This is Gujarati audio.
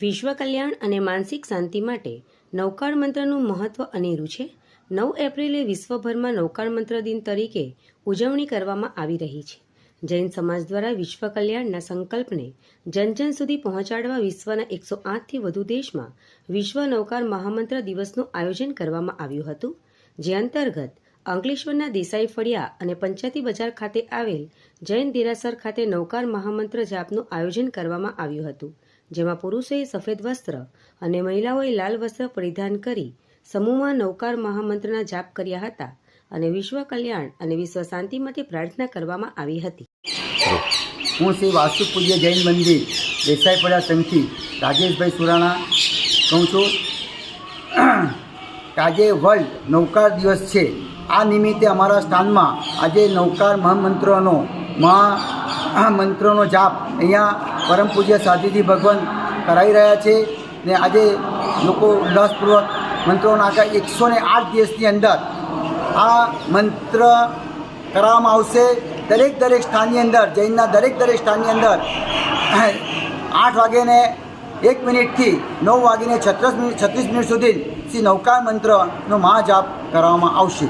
વિશ્વ કલ્યાણ અને માનસિક શાંતિ માટે નૌકાળ મંત્રનું મહત્વ અનેરું છે. નવ એપ્રિલે વિશ્વભરમાં નૌકાળ મંત્ર દિન તરીકે ઉજવણી કરવામાં આવી રહી છે. જૈન સમાજ દ્વારા વિશ્વ કલ્યાણના સંકલ્પને જન જન સુધી પહોંચાડવા વિશ્વના એકસો આઠથી વધુ દેશમાં વિશ્વ નૌકાર મહામંત્ર દિવસનું આયોજન કરવામાં આવ્યું હતું. જે અંતર્ગત અંકલેશ્વરના દેસાઈ ફળિયા અને પંચાયતી બજાર ખાતે આવેલ જૈન દેરાસર ખાતે નૌકાર મહામંત્ર જાપનું આયોજન કરવામાં આવ્યું હતું. જેમાં પુરુષોએ સફેદ વસ્ત્ર અને મહિલાઓએ લાલ વસ્ત્ર પરિધાન કરી સમૂહમાં નૌકાર મહામંત્રના જાપ કર્યા હતા અને વિશ્વ કલ્યાણ અને વિશ્વ શાંતિ માટે પ્રાર્થના કરવામાં આવી હતી. હું શ્રી વાસ્તુ પૂજ્ય જૈન મંદિર, દેસાઈપડા સંઘથી રાજેશભાઈ સુરાણા કહું છું. આજે વર્લ્ડ નૌકાર દિવસ છે. આ નિમિત્તે અમારા સ્થાનમાં આજે નૌકાર મહામંત્રનો મહા મંત્રનો જાપ અહીંયા પરમ પૂજ્ય સાધુજી ભગવાન કરાવી રહ્યા છે ને આજે લોકો ઉલ્લાસપૂર્વક મંત્રોના આગળ એકસો ને આઠ દિવસની અંદર આ મંત્ર કરવામાં આવશે. દરેક દરેક સ્થાનની અંદર, જૈનના દરેક દરેક સ્થાનની અંદર આઠ વાગ્યાને એક મિનિટથી નવ વાગીને છત્રીસ મિનિટ છત્રીસ મિનિટ સુધી શ્રી નૌકા મંત્રનો મહાજાપ કરવામાં આવશે.